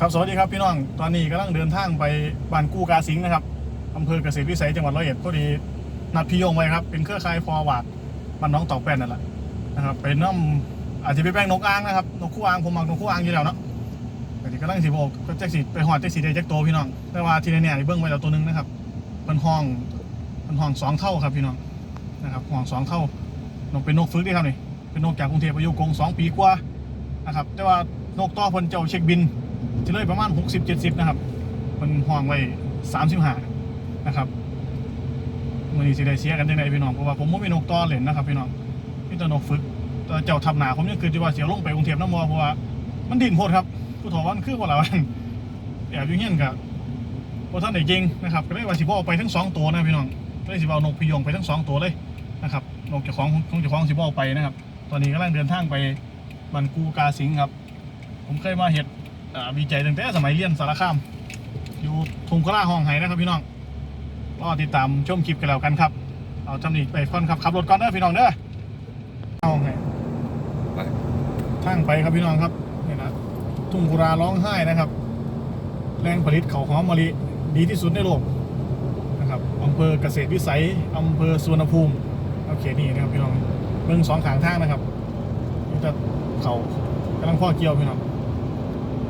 ครับสวัสดีครับพี่น้องตอนนี้กำลังเดินทางไปบ้านกู้กาสิงนะครับอำเภอเกษตรวิสัยจังหวัดร้อยเอ็ดพอดีนัดพี่โยงไว้ครับเป็นเครือข่ายฟอร์วาร์ดบ้านน้องตอกแป้นนั่นแหละนะครับไปน้ำอาจจะไปแป้งนกอ่างนะครับนกคู่อ่างผมมักนกคู่อ่างอยู่แล้วเนาะแต่ที่กำลังสิบอกก็แจ็คสิไปหอดแจ็คสีได้แจ็คโตพี่น้องแต่ว่าที่แน่ๆนี่ยเบิ้งไว้แล้วตัวหนึงนะครับเป็นห้องเป็นห้องสองเท่าครับพี่น้องนะครับห้องสองเท่านกเป็นนกฝึกเด้ครับนี่เป็นนกจากกรุงเทพอายุกงสองปีกว่านะครับแต่ว่านกต่อพนเจ้าเช็คบิน จะเลยประมาณ 60 70 นะครับ มันห่วงไว้ 35 นะครับมันนี้สิได้เสียกันจังไดพี่น้องเพราะว่าผมบ่มีนกต่อเล่นนะครับพี่น้องมีแต่นกฝึกแต่เจ้าทับหนาผมยังคือที่ว่าเสียลงไปกรุงเทพน้ำมอเพราะว่ามันดิ้นโพดครับผู้ถอวันคือว่าเราแอบอยู่เงี้ยนกับพอท่านได้เก่งนะครับก็เลยว่าสิบเอาไปทั้งสองตัวนะพี่น้องก็เลยสิบเอานกพิยงไปทั้งสองตัวเลยนะครับนกเจ้าของของเจ้าของสิบ่เอาไปนะครับ ตอนนี้กำลังเดินทางไปบันกูกาสิงครับ ผมเคยมาเห็ด อ่าวิจัยตั้งแต่สมัยเรียนสารคาม อยู่ทุ่งกระลาห้องไห้นะครับพี่น้องก็ติดตามชมคลิปกันแล้วกันครับ เอาจำนีไปก่อนครับขับรถก่อนเด้อพี่น้องเด้อห้องไห้ทางไปครับพี่น้องครับนี่นะทุ่งกุราร้องไห้นะครับแหล่งผลิตเขาหอมมะลิดีที่สุดในโลกนะครับอำเภอเกษตรวิสัยอำเภอสุวรรณภูมิโอเคนี่นะครับพี่น้องเบื้องสองขางทางนะครับนี่จะเขากำลังพ่อเกี่ยวพี่น้อง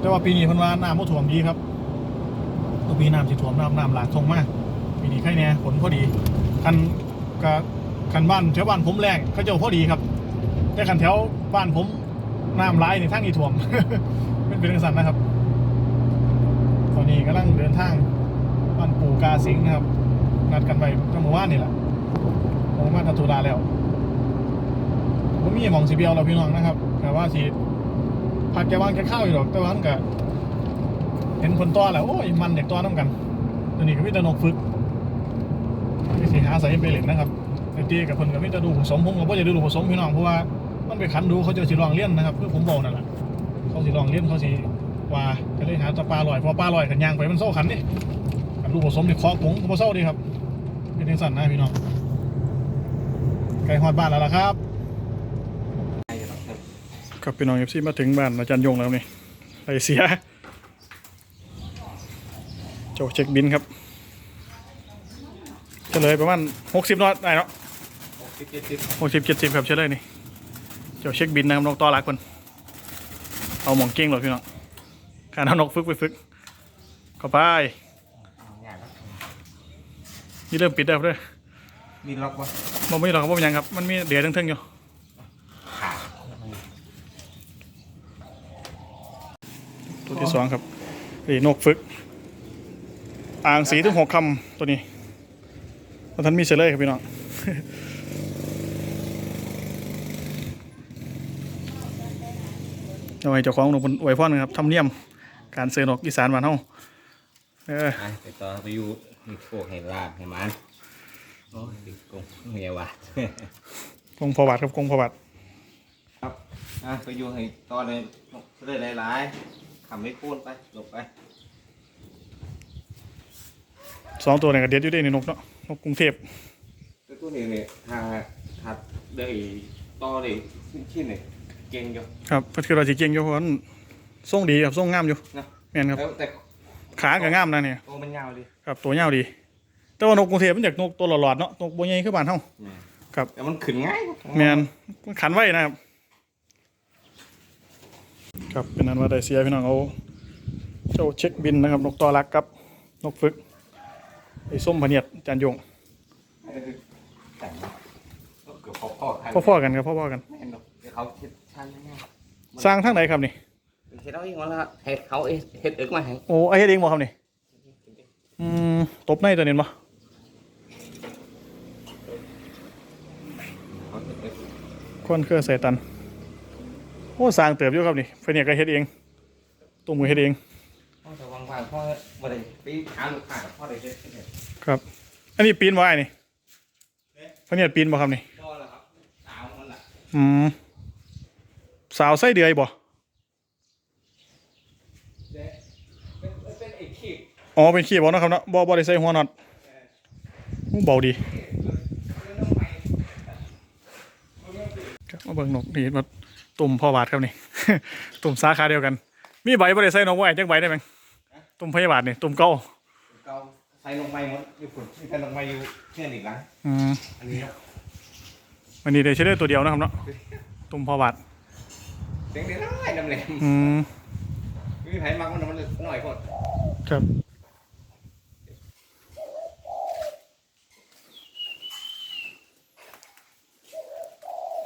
แต่ว่าปีนี้พิ่นว่าน้ำบ่ท่วมดีครับตัวปีน้ำสิท่วมน้ำน้ำหลากทงมากปีนี้ใครแน่ฝนพอดีคันกะคันบ้านแถวบ้านผมแรงเขาเจ้าพอดีครับ แต่คันแถวบ้านผมน้ำร้ายในทางนี้ท่วมเป็นเป็นจังซั่นนะครับ ตอนนี้กำลังเดินทางบ้านปู่กาสิงนะครับนัดกันไปตั้งเมื่อวานนี่แหละผมมาตัดตุลาแล้วผมมีหมองสีเบียวเราพี่น้องนะครับแต่ว่าสิ ผัดแกวางแกข้าวอยู่หรอกแต่ว่ามันก็เห็นคนตัวแล้วโอ้ยมันเด็กตัวน้ำกันตัวนี้ก็มีแต่นกฝึกไม่สิหาใส่ไปเล่นนะครับไอ้ตีกับคนก็มีแต่ดูผสมผมก็บ่จะดูผสมพี่น้องเพราะว่ามันไปขันดูเขาจะสิลองเลี้ยนนะครับคือผมบอกนั่นแหละเขาสิลองเลี้ยนเขาสิว่าก็เลยหาตะปลาลอยพอปลาลอยขันยางไปมันโซ่ขันนี่ขันดูผสมนี่คอกงก็บ่เศร้าดีครับเป็นจังสั่นนะพี่น้องไก่ฮอดบ้านแล้วล่ะครับ ครับพี่น้องเอฟซีมาถึงบ้านอาจารย์ยงแล้วนี่ไปเสียโจเช็คบินครับเฉลยประมาณหกสิบนอตได้เนาะหกสิบเจ็ดสิบครับเฉลยนี่โจเช็คบินนะครับนกต่อรักคนเอาหมองเก้งหรอพี่น้องการเอานกฝึกไปฝึกเข้าไปนี่เริ่มปิดแล้วเด้อมีล็อกปะมันไม่หรอกครับผมยังครับ มันมีเดียทั้งเทิงๆอยู่ ขาด ตัวที่สองครับนี่นกฝึก อ่างสีถึงหกคำตัวนี้เพราะท่านมีเสลยครับพี่น้องเอาไว้เจ้าของนกบนอวยพรนะครับทำเนียมการเสือนกอีสานบ้านเฮาเอออะไปต่อไปอยู่มีโฟกให้ลาบให้มันโอ้ยติดกงเมียวะกงประวัติครับกงประวัติครับอะไปอยู่ให้ต่อเลยเลยหลายๆ ทำไม่พูนไปหลบไปสองตัวเนี่ยก็เด็ดอยู่ได้ในนกเนาะนกกรุงเทพตัวตัวนี้เนี่ยถ้าถ้าได้ต่อเลยชิ้นๆเนี่ยเก่งอยู่ครับเพิ่นคือเราสิเก่งอยู่เพราะว่ามันทรงดีครับทรงงามอยู่นะแม่นครับแล้วแต่ขาก็งามนะเนี่ยโอ้มันยาวเลยครับตัวยาวดี แต่ว่านกกรุงเทพมันจากนกตัวหลอดๆเนาะนกบัวใหญ่คือบ้านเฮาแม่นครับแต่มันขึ้นง่ายแมนมันขันไว้นะครับ ครับเป็นนั้นว่าได้เสียพี่น้องเอาเจ้าเช็คบินนะครับ นกตอรักกับนกฝึกไอ้ส้มพะเนียดจานยงเออแต่งเกือบพอๆกันพ่อๆกันครับพ่อๆกันแม่นดอกเดี๋ยวเขาคิดชันง่ายสร้างทางไหนครับนี่เฮ็ดเอาเองมาละเฮ็ดเขาเองเฮ็ดเอิกมาให้โอ้ไอ้เฮ็ดเองบ่ครับนี่อืมตบในตัวนี้บ่เขาเฮ็ดเอิกคนเครือใส่ตัน โอ้สร้างเติบอยู่ครับนี่พะเนียดก็เฮ็ดเองตุ้มก็เฮ็ดเองพ่อจะวางวางพ่อบ่ได้ไปหาลูกค้าพ่อได้เฮ็ดเฮ็ดครับ อันนี้ปีนบ่ไอ้นี่พะเนียดปีนบ่ครับนี่พ่อแล้วครับสาวมันล่ะอืมสาวไส้เดือยบ่เด้เป็นเป็นไอ้ขี้อ๋อเป็นขี้บอลนาะครับเนาะบอบอได้ใส่หัวน็อตอู้เบาดีครับมาเบิ่งนกนี่มา ตุ่มพ่อบาทครับนี่ ตุ่มสาขาเดียวกัน มีใบบ่ได้ใส่นกไว้จักใบได้ไหมตุ่มพยาบาทนี่ตุ่มเก่าเกาใส่ลงไม้หมดอยู่ฝุ่นมีแต่ลงไม้อยู่เพื่อนอีกหลังอืมอันนี้เนาะวันนี้ได้ใช้ได้ตัวเดียวนะครับเนาะตุ่มพอบาทเสียงเดียวน้อยน้ำแหลมอืมไม่มีไผมักมันมันหน่อยพอดครับ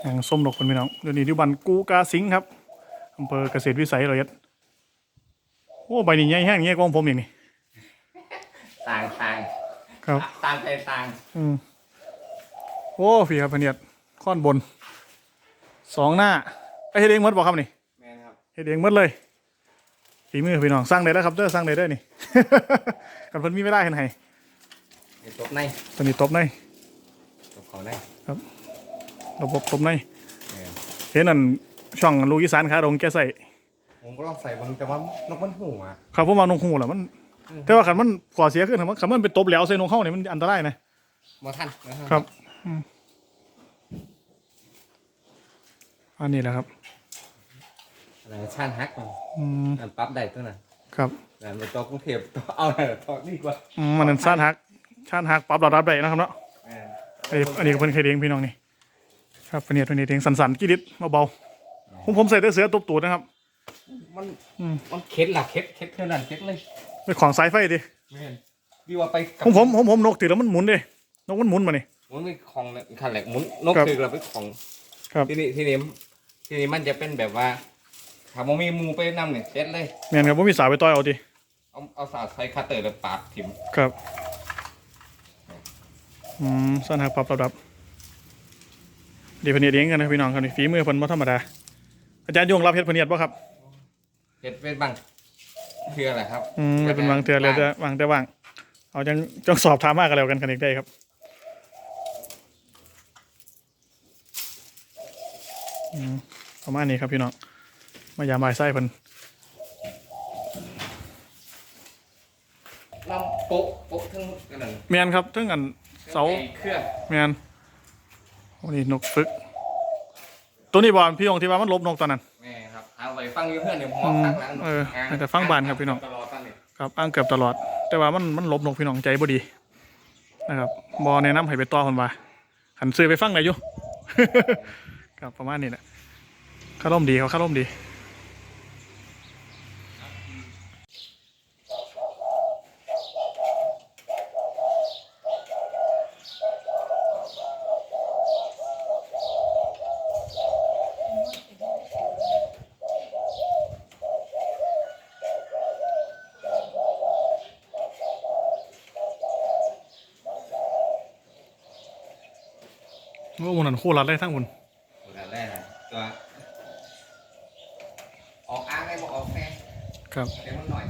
แห่งส้มดอกคนพี่น้องเดี๋ยวนี้ที่บันกูกาสิงห์ครับอำเภอเกษตรวิสัยร้อยเอ็ดโอ้ใบนี้ใหญ่แห้งใหญ่กว่าของผมอีกนี่ต่างต่างครับต่างใจต่างอืมโอ้พี่ครับพะเนียดข้อนบนสองหน้าไอ้ยเฮ็ดเองหมดบอกครับนี่แม่นครับเฮ็ดเองหมดเลยฝีมือพี่น้องสร้างได้แล้วครับเด้อสร้างได้เด้อนี่ กันเพิ่นมีเวลาเห็นให้เห็นตบในตอนนี้ตบในตบเขาในระบบตบในแม่นเห็นนั่นช่องลูกอีสานขาดงแกใส่ผมก็ลองใส่บางแต่ว่านกมันหูอะครับผมว่านกฮู้ล่ะมันอืมแต่ว่าคันมันก่อเสียขึ้นคันมันคันมันเป็นตบแล้วใส่นกเฮานี่มันอันตรายนะมาทันนะครับอืมอันนี้แหละครับอะไรชาญฮักมันอืมอันปั๊บได้ตัวนั้นครับแต่ไปตัวกรุงเทพตัวเอาอะไรตัวดีกว่าอืมมันนั่นซ่านฮักชานฮักปรับระดับได้นะครับเนาะแม่นอันนี้อันนี้ก็เพิ่นเคยเลี้ยงพี่น้องนี่ ครับอันนี้ตัวนี้เลี้ยงสันๆกี่ลิตรเบาๆผมผมใส่แต่เสือตบตูดนะครับ มันอืม มันเข็ดหลักเข็ดเข็ดเท่านั้นเข็ดเลยเป็นของสายไฟดิแม่นดีว่าไปกับผมผมผมผมนกถือแล้วมันหมุนดินกมันหมุนมานี่ หมุนไปของขันแหลกหมุนนกครับคือเราไปของครับ ที่นี่ที่นี่ที่นี่มันจะเป็นแบบว่าถ้ามันมีหมูไปนำเนี่ยเซ็ตเลย แม่นครับผมมีสายไปต่อยเอาดิเอาเอาสาดใส่คัตเตอร์แล้วปาดทิมครับอืมสันฮักปรับระดับเดี๋ยวเพิ่นเฮ็ดเองกันนะพี่น้องครับนี่ฝีมือเพิ่นบ่ธรรมดาอาจารย์ยงรับเฮ็ดเพิ่นเฮ็ดบ่ครับเฮ็ดเป็นบังคืออะไรครับอืมไม่เป็นวางเทือเลยจะวางแต่วาง เอาจังจังสอบถามมากกันแล้วกันกันอีกได้ครับอืมประมาณนี้ครับพี่น้องมายามบายไส้เพิ่นน้ำโป๊ะโป๊ะทั้งกันนั่นแมนครับทั้งอันเสาไอ้เครื่องแมน โอ้นี่นกฝึก ตัวนี้บอลพี่ยงที่ว่ามันลบนกตอนนั้น แม่ครับเอาไปฟังอยู่เพื่อนเนี่ยหมออืมข้างหลังเออแต่ฟังบ้านครับพี่น้อง ตลอดตั้งนี่ครับอ้างเกือบตลอด แต่ว่ามันมันลบนกพี่น้องใจบ่ดีนะครับบอแนะนำให้ไปต่อคนว่าหันซื้อไปฟังได้อยู่ ครับประมาณนี้แหละคารมดีเขาคารมดี โอ้หมันนั่นคู่รัดได้ทั้งหมดตัวแรกนะตัวออกอ้างได้บอกออกแค่ครับเดี๋ยวมันหน่อย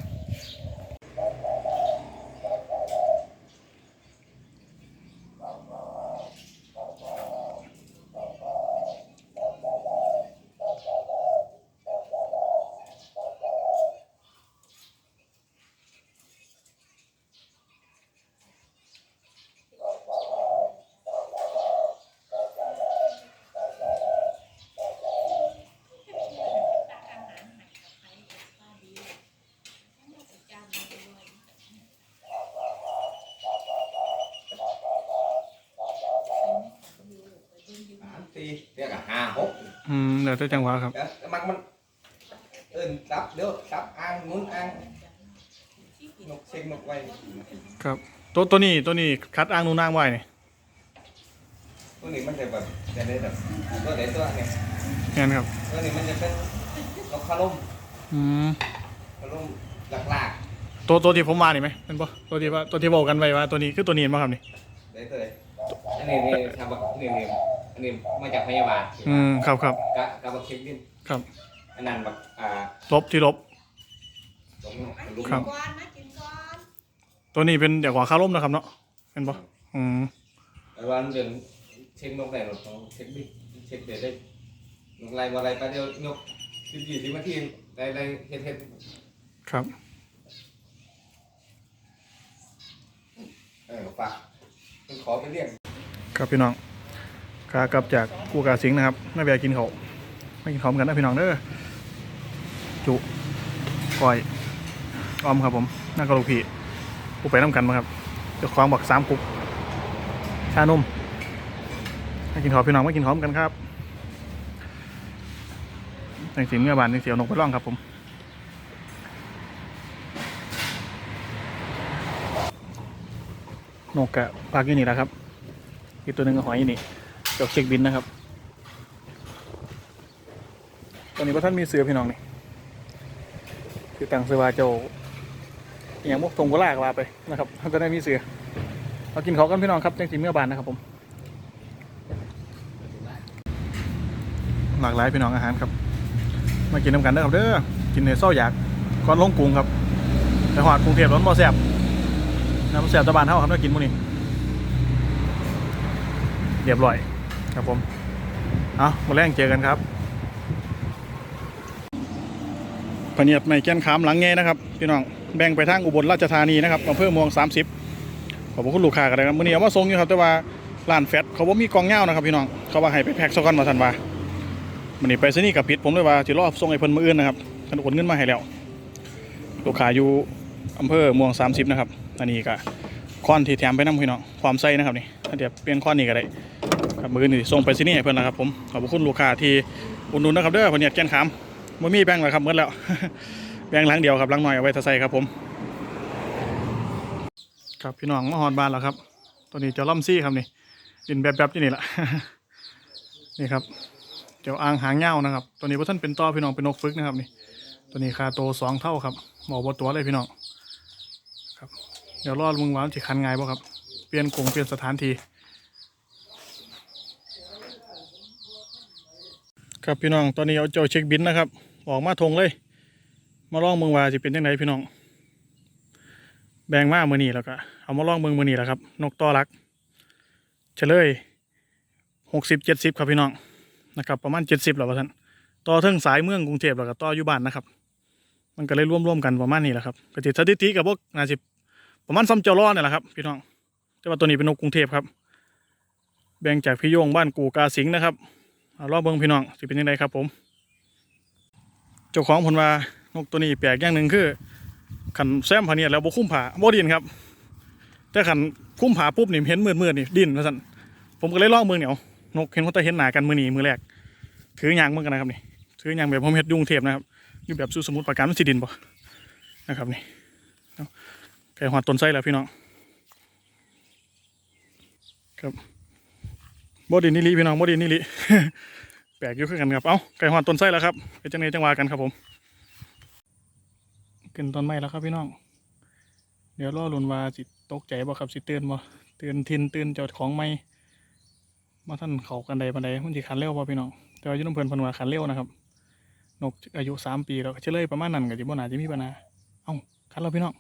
เรียกอะห้าหกอืมเดี๋ยวจะจังหวะครับ แล้วมันมันเอินรับเดี๋ยวรับอ้างนุ้นอ้างนกเช็คนกไว้ครับ ตัวตัวนี้ตัวนี้คัดอ้างนูนอ้างไว้นี่ตัวนี้มันจะแบบจะได้แบบตัวไหนตัวเนี่ยแม่นครับ ตัวนี้มันจะเป็นนกคาร่มอืมคาร่มหลักลากตัวตัวที่ผมมานี่ไหมเป็นปะตัวที่ว่าตัวที่บอกกันไว้ว่าตัวนี้คือตัวนี้มั้งครับนี่ได้ตัวไหนอันนี้นี่ทำแบบนี่นี่ อันนี้มาจากพยาบาลอืมครับครับกะกะบักเช็คดินครับอันนั้นแบบอ่าลบที่ลบ ตรงนี้เป็นลูกครับก่อนมากินก่อนตัวนี้เป็นเดี๋ยวขวาคาร่มนะครับเนาะเป็นปะอืมแต่ว่าเดินเช็คนกไหนหรอกต้องเช็คดิเช็คเดี๋ยวได้นกอะไรมาอะไรไปเดี๋ยวนกสิบยี่สิบนาทีได้ได้เฮ็ดเฮ็ดครับ เออฝากคุณขอไปเรียก ครับพี่น้อง กากลับจากกูกาสิงนะครับไม่แวะกินเขาไม่กินข้าเหมือนกันนะพี่น้องเด้อจุก้อยออมครับผมน่ากระลูกพี่กูไปน้ำกันมาครับเจ้าของบอกสามกุ๊กชานุ่มให้กินขอพี่น้องไมากินหอมกันครับแต่งสินเมื่อบานนี่เสียวนกไปร่องครับผมนกกะปากอยู่นี่แหละครับ อีกตัวหนึ่งก็หอยอยู่นี่ ดอกเช็คบินนะครับ ตอนนี้พระท่านมีเสือพี่น้องนี่คือต่างเสือวาเจ้าอย่างพวกทงก็ลากลาไปนะครับท่านจะได้มีเสือเรากินเขากันพี่น้องครับจังสีเมื่อบานนะครับผม หลากหลายพี่น้องอาหารครับ มากินน้ำกันเด้ครับเด้อกินในเศร้าอยากก่อนลงกรุงครับแต่หอดกรุงเทพร้อนบ่แซ่บน้ำแซ่บตะบานเท่าครับมากินมื้อนี้เรียบร้อย ครับผม เอามาแรงเจอกันครับพเนียดไม่แก้นขามหลังเงนะครับพี่น้องแบ่งไปทางอุบลราชธานีนะครับอำเภอเมือง30 ขอบคุณลูกค้ากันเลยครับมื้อนี้เอามาส่งอยู่ครับแต่ว่าร้านแฟตเขาบ่มีกองเหย้านะครับพี่น้องเขาว่าให้ไปแพ็คซะก่อนมาทันว่ามื้อนี้ไปซะนี่กับผิดผมเลยว่าสิรอส่งให้เพิ่นมื้ออื่นนะครับท่านโอนเงินมาให้แล้วลูกค้าอยู่อำเภอเมือง30นะครับอันนี้ก็ค้อนที่แถมไปนํพี่น้องความใส่นะครับนี่เดี๋ยวเปลี่ยนค้อนนี้ก็ได้ มือนี่ส่งไปที่นี่เพื่อนนะครับผมขอบคุณลูกค้าที่อุดหนุนนะครับเด้อพะเนียดแกนขามบ่มีแบงค์แล้วครับหมดแล้ว แบงค์หลังเดียวครับหลังหน่อยเอาไว้ทะใส่ครับผม ครับพี่น้องมาฮอดบ้านแล้วครับตัวนี้เจ้าล่ำซี่ครับนี่ดินแบบแบบๆที่นี่แหละนี่ครับเจ้าอ่างหางเงานะครับ ตัวนี้พวกท่านเป็นต่อพี่น้องเป็นนกฟึกนะครับนี่ตัวนี้คาโตสองเท่าครับบอกว่าตัวเลยพี่น้องครับเดี๋ยวรอดมึงว่านจะคันไงบ่ครับ เปลี่ยนกรงเปลี่ยนสถานที่ ครับพี่น้องตอนนี้เอาเจ้าเช็คบินนะครับ ออกมาทงเลย มาลองเมืองว่าจะเป็นยังไงพี่น้อง แบงมาเมื่อนี้แล้วก็เอามาลองเมืองมื่อนี้แหละครับ นกต่อรักเฉลยหกสิบเจ็ดสิบครับพี่น้องนะครับประมาณเจ็ดสิบหรอวะท่านต่อเทิงสายเมืองกรุงเทพแล้วก็ต่ออยู่บ้านนะครับ มันก็เลยร่วมๆกันประมาณนี้แหละครับกติดสถิติกับพวกนาสิประมาณซ้ำเจ้าล้อเนี่ยแหละครับพี่น้องแต่ว่าตัวนี้เป็นนกกรุงเทพครับ แบ่งจากพี่โยงบ้านกูกาสิงนะครับ รอบเบิ้งพี่น้องสิเป็นยังไงครับผม เจ้าของผลว่านกตัวนี้แปลกอย่างหนึ่งคือขันแซมพะเนียแล้วบ่คุ้มผาบ่ดินครับ แต่ขันคุ้มผาปุ๊บนี่เห็นมืดมืดนี่ดินว่าสั่นผมก็เลยลองเมืองเหนียวนกเห็นคนตาเห็นหนากันมือหนีมือแรก ถือยางเมือกันนะครับนี่ถือยางแบบผมเฮ็ดยุ่งเทพนะครับอยู่แบบสู้สมุดประการมันสิดินบ่นะครับนี่ไก่หอดต้นไส้แล้วพี่น้องครับ บดินนิลิพี่น้องบดินนิลิแปลกอยู่คือกันครับ เอ้าไก่หอนต้นไส้แล้วครับเป็นจังไงจังหวากันครับผมขึ้นต้นไม้แล้วครับพี่น้อง เดี๋ยวรอลุนวาสิตกใจบ่ครับสิเตือนบ่เตือนทินเตือนเจ้าของไม้มาท่านเขากันใดบันไดมันสิขันเร็วบ่พี่น้องแต่ว่ายุ่น้ำเพลินเพนวาขันเร็วนะครับ นกอายุสามปีแล้วก็เฉลยประมาณนั้นก็สิบ่น่าจะมีปัญหาเอ้าขันแล้วพี่น้อง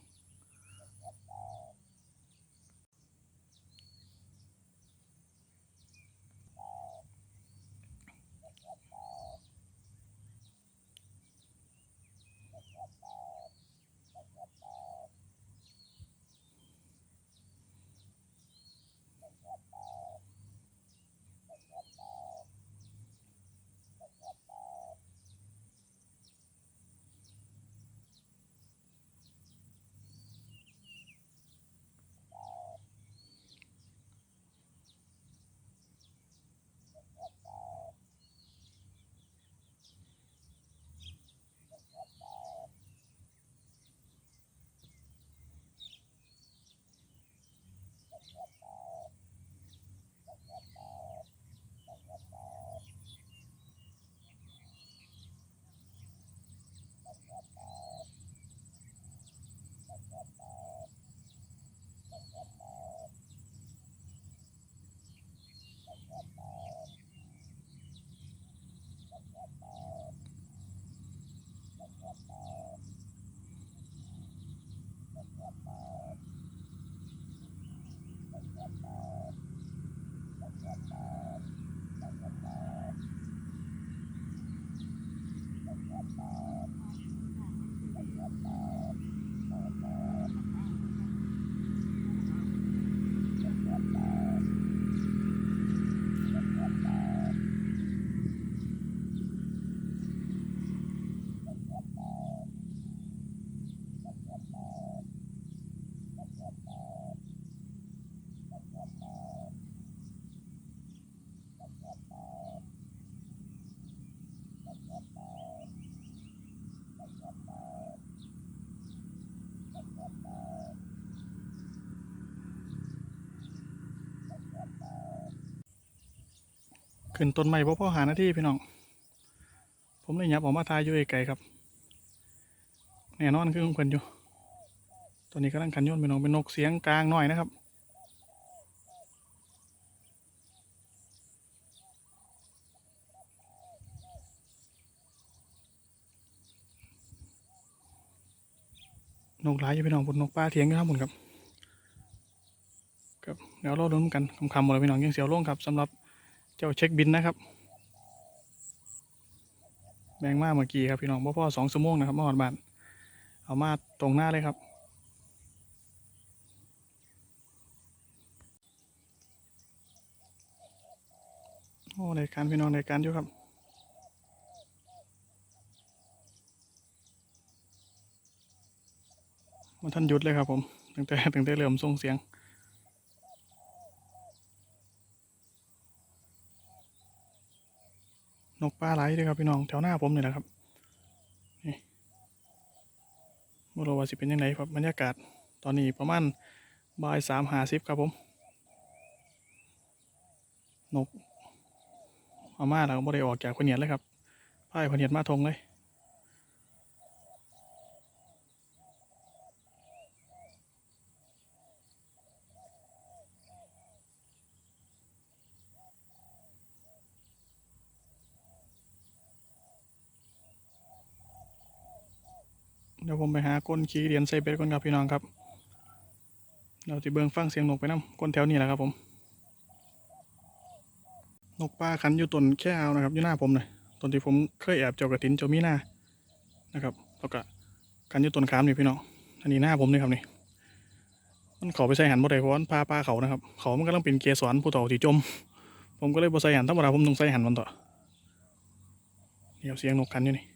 ขึ้นต้นไม้เพราะพ่อหาหน้าที่พี่น้อง ผมเลยหยับออกมาทายอยู่ไกลครับแน่นอนคือของเพิ่นอยู่ตอนนี้กำลังขันยนพี่น้องเป็นนกเสียงกลางหน่อยนะครับนกหลายอยู่พี่น้องบนนกป้าเทียงอยู่ครับผมครับครับเดี๋ยวเราดูกันคำๆหมดเลยพี่น้องยังเสียวลงครับสำหรับ เจ้าเช็คบินนะครับแบงมาเมื่อกี้ครับพี่น้องพ่อพ่อสองชั่วโมงนะครับมาหอดบานเอามาตรงหน้าเลยครับ โอ้รายการพี่น้องรายการอยู่ครับมันท่านหยุดเลยครับผมตั้งแต่ตั้งแต่เริ่มส่งเสียง นกปลาไหลด้วยครับพี่น้องแถวหน้าผมนี่แหละครับนี่ไม่รู้ว่าสิเป็นยังไงครับบรรยากาศตอนนี้ประมาณบ่ายสามหาสิบครับผม นกอามาแล้วไม่ได้ออกจากพเนียดเลยครับพ่ายพเนียดมาทงเลย ดี๋ยวผมไปหาก้นขี้เหรียญใส่เบ็ดก่อนครับพี่น้องครับเราจะเบิ่งฟังเสียงนกไปน้ำก้นแถวนี้แหละครับผม นกปลาขันอยู่ต้นแค่เอานะครับอยู่หน้าผมเลยต้นที่ผมเคยแอบเจ้ากระถินเจ้ามีหน้านะครับแล้วก็ขันอยู่ต้นขามนี่พี่น้องอันนี้หน้าผมนี่ครับนี่มันเขาไปใส่หันบ่ได้เพราะว่ามันปลาปลาเขานะครับ เขามันก็ต้องเป็นเกสรผู้ต่าที่จม ผมก็เลยบ่ใส่หันธรรมดาผมต้องใส่หันมันต่อเดี๋ยวเสียงนกขันอยู่นี่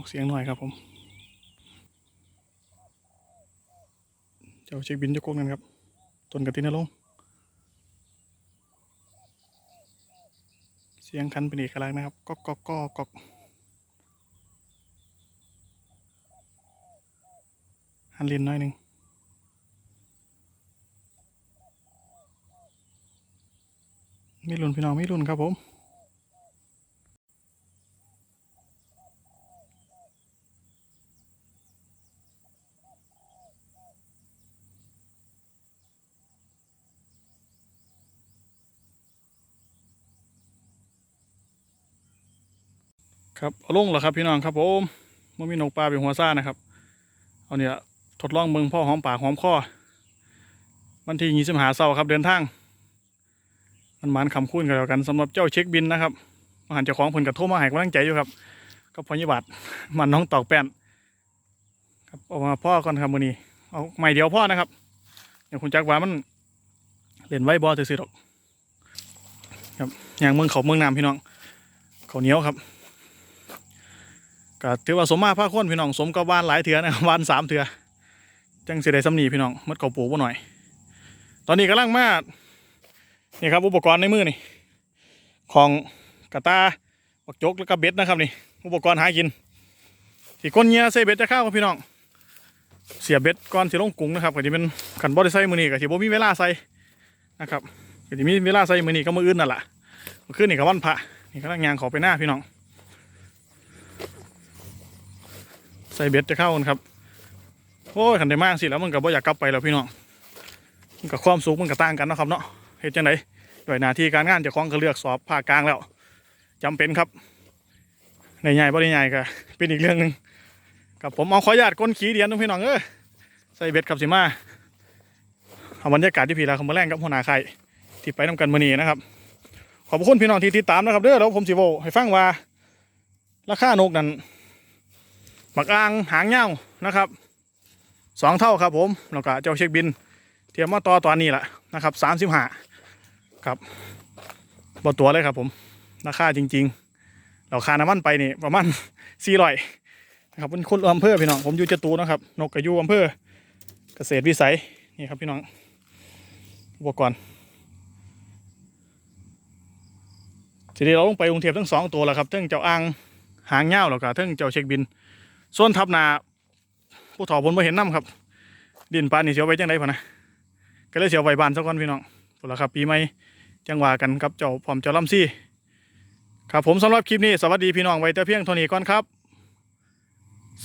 ออกเสียงหน่อยครับผม เจ้าเช็คบินเจะโกงกันครับ ต้นกระตินนรงเสียงคันเป็นเอกลักษณ์นะครับก๊อกก๊อกก๊อกก๊อกหันเลนหน้อยหนึ่งมีรุ่นพี่น้องมีรุ่นครับผม ครับเอาลงแล้วครับพี่น้องครับผมมันมีนกปลาเป็นหัวซ่านะครับ เอาเนี่ยทดลองเบิ่งพ่อหอมปากหอมคอวันที่ยี่สิบหาเสาร์ครับเดินทาง มันหมานคำคุ้นกันแล้วกันสำหรับเจ้าเช็คบินนะครับมาหันเจ้าของเพิ่นกับโทรมาให้กำลังใจอยู่ครับกับพยาบาทมันน้องตอกแป้นครับเอามาพ่อก่อนครับมือนี้เอาไม่เดียวพ่อนะครับเดี๋ยวคุณจักว่ามันเล่นไว้บอลซื่อๆหรอกครับอย่างเมืองเขาเมืองน้ำพี่น้องเขาเหนียวครับ ก็ถือว่าสมมาภาคคนพี่น้องสมกับวานหลายเถื่อนะครับวานสามเถื่อจังสิได้สำนีพี่น้องมัดเขาปูบ่หน่อย ตอนนี้กำลังมานี่ครับอุปกรณ์ในมือนี่ของกระตาบักจกแล้วก็เบ็ดนะครับนี่อุปกรณ์หากินที่ก้นเงี้ยใส่เบ็ดจะเข้าครับพี่น้อง เสียบเบ็ดก่อนสิลงกรุงนะครับก็จะเป็นขันบอดี้ใส่มือนี่ก็สิบ่มีเวลาใส่นะครับก็จะมีเวลาใส่มือนี่ก็มืออื่นนั่นแหละขึ้นนี่กับวันพระนี่กำลังยางขอไปหน้าพี่น้อง ใส่เบ็ดจะเข้ากันครับโอ้ยขันได้มากสิแล้วมันก็บ่อยากกลับไปแล้วพี่น้องมันกับความสูงมันก็ต่างกันนะครับเนาะเหตุจังไดด้วยหน้าที่การงานเจะคล้าของก็เลือกสอบภาคกลางแล้วจำเป็นครับ ในใหญ่บ่ได้ใหญ่ก็เป็นอีกเรื่องหนึ่งกับผมเอาขอญาตก้นขี้เดียนตรงพี่น้องเออใส่เบ็ดกับสิมาเอาบรรยากาศที่พี่ลาคำมาแรงกับหัวหน้าใครที่ไปนำกันมือนีนะครับ ขอบคุณพี่น้องที่ติดตามนะครับเด้อแล้วผมสิโวให้ฟังว่าราคานกนั้น บักอ่างหางเงานะครับสองเท่าครับผมแล้วก็เจ้าเช็คบิน เทียมมาต่อตอนนี้แหละนะครับสามสิบห้าครับบอตัวเลยครับผม ราคาจริงๆเราคาน้ำมันไปนี่ประมาณสี่ร้อยนะครับเป็นคนอำเภอพี่น้องผมอยู่จตูนะครับ นกกระยูอำเภอเกษตรวิสัยนี่ครับพี่น้องอุปกรณ์ทีนี้เราลงไปกรุงเทพทั้งสองตัวแล้วครับทั้งเจ้าอ่างหางเงาแล้วก็ทั้งเจ้าเช็คบิน ส่วนทับนาผู้ถอผลมาเห็นน้ำครับ ดินปลานี่เสียวไว้จังไดพอนะก็เลยเสียวไว้บานสักก่อนพี่น้องผลละครับปีใหม่จังหวะกันครับเจ้าพร้อมเจ้าล่ำซี่ครับผมสำหรับคลิปนี้สวัสดีพี่น้องไว้แต่เพียงเท่านี้ก่อนครับ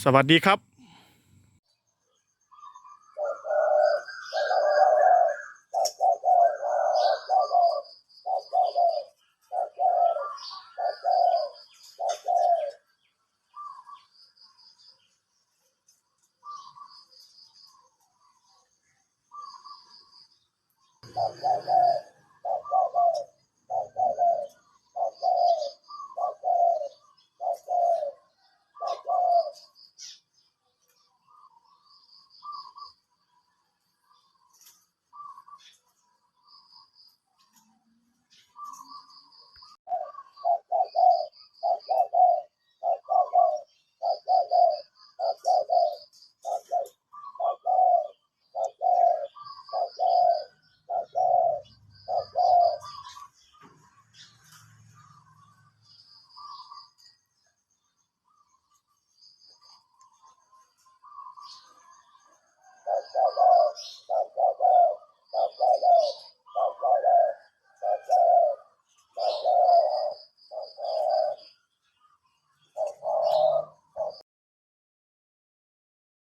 สวัสดีครับ